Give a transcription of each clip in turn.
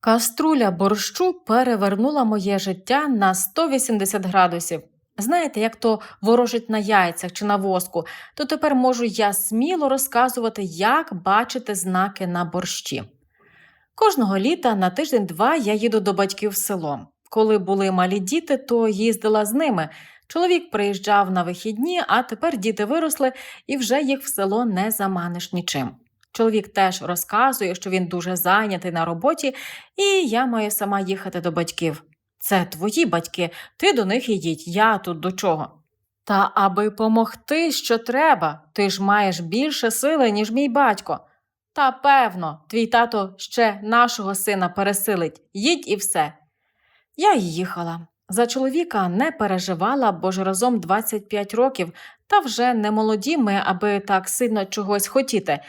Каструля борщу перевернула моє життя на 180 градусів. Знаєте, як то ворожить на яйцях чи на воску, то тепер можу я сміло розказувати, як бачити знаки на борщі. Кожного літа на тиждень-два я їду до батьків в село. Коли були малі діти, то їздила з ними. Чоловік приїжджав на вихідні, а тепер діти виросли і вже їх в село не заманиш нічим. Чоловік теж розказує, що він дуже зайнятий на роботі, і я маю сама їхати до батьків. Це твої батьки, ти до них ідіть, я тут до чого. Та аби помогти, що треба, ти ж маєш більше сили, ніж мій батько. Та певно, твій тато ще нашого сина пересилить, їдь і все. Я їхала. За чоловіка не переживала, бо ж разом 25 років, та вже не молоді ми, аби так сильно чогось хотіти,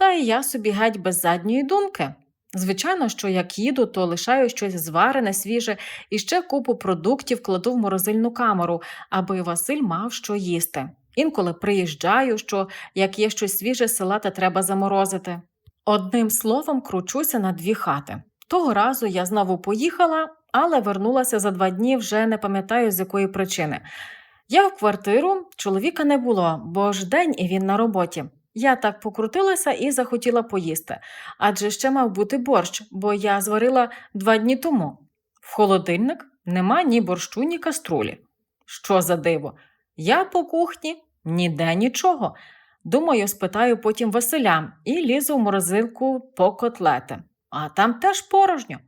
та й я собі геть без задньої думки. Звичайно, що як їду, то лишаю щось зварене, свіже і ще купу продуктів кладу в морозильну камеру, аби Василь мав що їсти. Інколи приїжджаю, що як є щось свіже села, та треба заморозити. Одним словом, кручуся на дві хати. Того разу я знову поїхала, але вернулася за два дні вже не пам'ятаю з якої причини. Я в квартиру, чоловіка не було, бо ж день і він на роботі. Я так покрутилася і захотіла поїсти, адже ще мав бути борщ, бо я зварила два дні тому. В холодильник нема ні борщу, ні каструлі. Що за диво? Я по кухні ніде нічого. Думаю, спитаю потім Василя і лізу в морозилку по котлети. А там теж порожньо.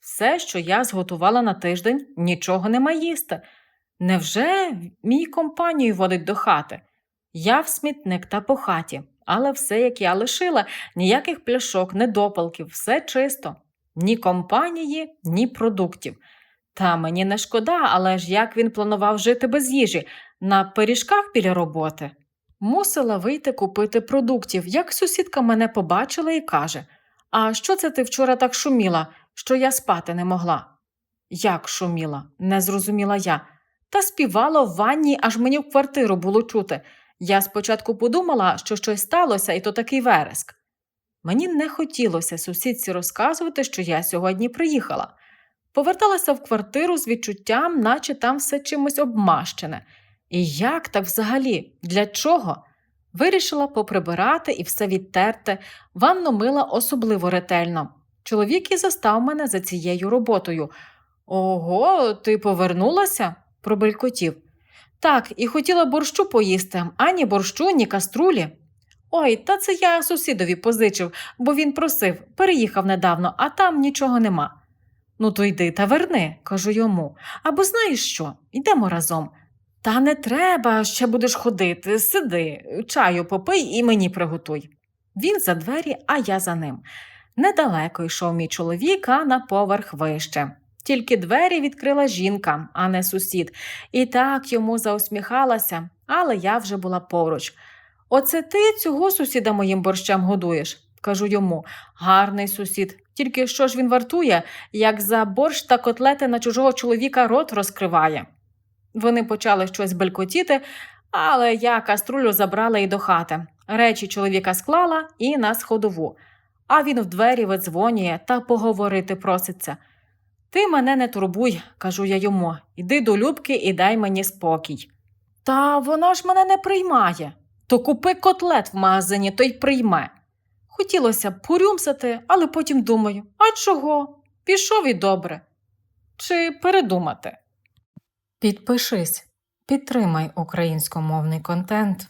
Все, що я зготувала на тиждень, нічого нема їсти. Невже мій компанію водить до хати? Я в смітник та по хаті, але все, як я лишила, ніяких пляшок, недопалків, все чисто, ні компанії, ні продуктів. Та мені не шкода, але ж як він планував жити без їжі, на пиріжках біля роботи. Мусила вийти купити продуктів, як сусідка мене побачила і каже: А що це ти вчора так шуміла, що я спати не могла? Як шуміла, не зрозуміла я. Та співала в ванні, аж мені в квартиру було чути. Я спочатку подумала, що щось сталося, і то такий вереск. Мені не хотілося сусідці розказувати, що я сьогодні приїхала. Поверталася в квартиру з відчуттям, наче там все чимось обмащене. І як так взагалі? Для чого? Вирішила поприбирати і все відтерти, ванну мила особливо ретельно. Чоловік і застав мене за цією роботою. Ого, ти повернулася? пробелькотів. Так, і хотіла борщу поїсти, ані борщу, ні каструлі. Ой, та це я сусідові позичив, бо він просив, переїхав недавно, а там нічого нема. Ну, то йди та верни, кажу йому. Або знаєш що, йдемо разом. Та не треба, ще будеш ходити, сиди, чаю попий і мені приготуй. Він за двері, а я за ним. Недалеко йшов мій чоловік, а на поверх вище. Тільки двері відкрила жінка, а не сусід, і так йому заусміхалася, але я вже була поруч. Оце ти цього сусіда моїм борщем годуєш, кажу йому. Гарний сусід, тільки що ж він вартує, як за борщ та котлети на чужого чоловіка рот розкриває. Вони почали щось белькотіти, але я каструлю забрала і до хати. Речі чоловіка склала і на сходову. А він в двері видзвонює та поговорити проситься. Ти мене не турбуй, кажу я йому, іди до Любки і дай мені спокій. Та вона ж мене не приймає. То купи котлет в магазині, то й прийме. Хотілося б порюмсати, але потім думаю, а чого? Пішов і добре. Чи передумати? Підпишись, підтримай українськомовний контент.